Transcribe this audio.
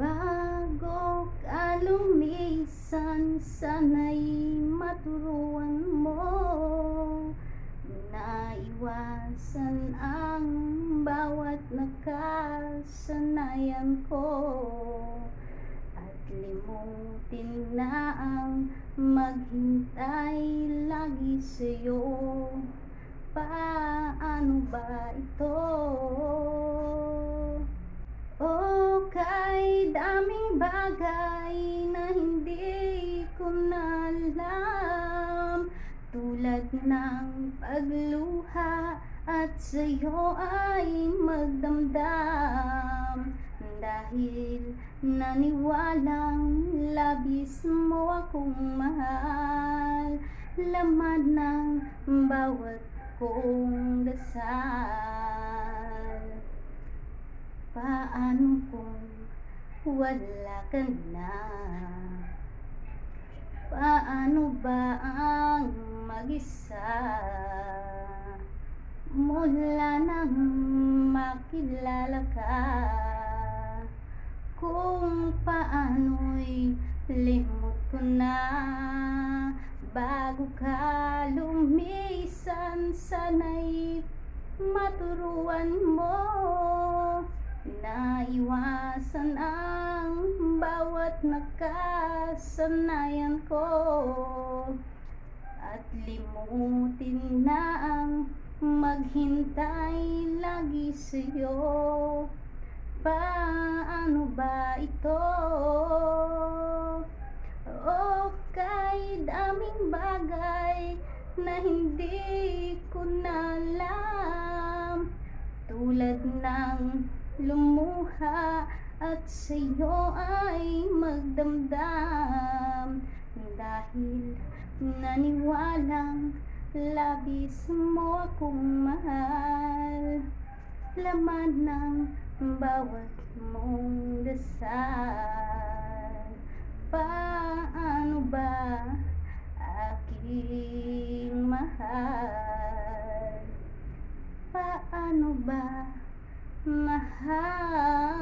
Bago ka lumisan, sana'y maturuan mo. Naiwasan ang bawat nakasanayan ko. At limutin na ang maghintay lagi sa'yo. Paano ba ito? Tulad ng pagluha at sa'yo ay magdamdam Dahil naniwalang labis mo akong mahal Laman ng bawat kong dasal Paano kung wala ka na? Paano ba ang mag-isa? Mula nang makilala ka Kung paano'y limot ko na Bago ka lumisan Sana'y maturuan mo Naiwasan ang bawat nakasanayan ko limutin na ang maghintay lagi sa'yo Paano ba ito? O kay daming bagay na hindi ko na alam Tulad ng lumuha at sa'yo ay magdamdam Dahil naniwalang labis mo akong mahal Laman ng bawat mong dasal Paano ba aking mahal? Paano ba mahal?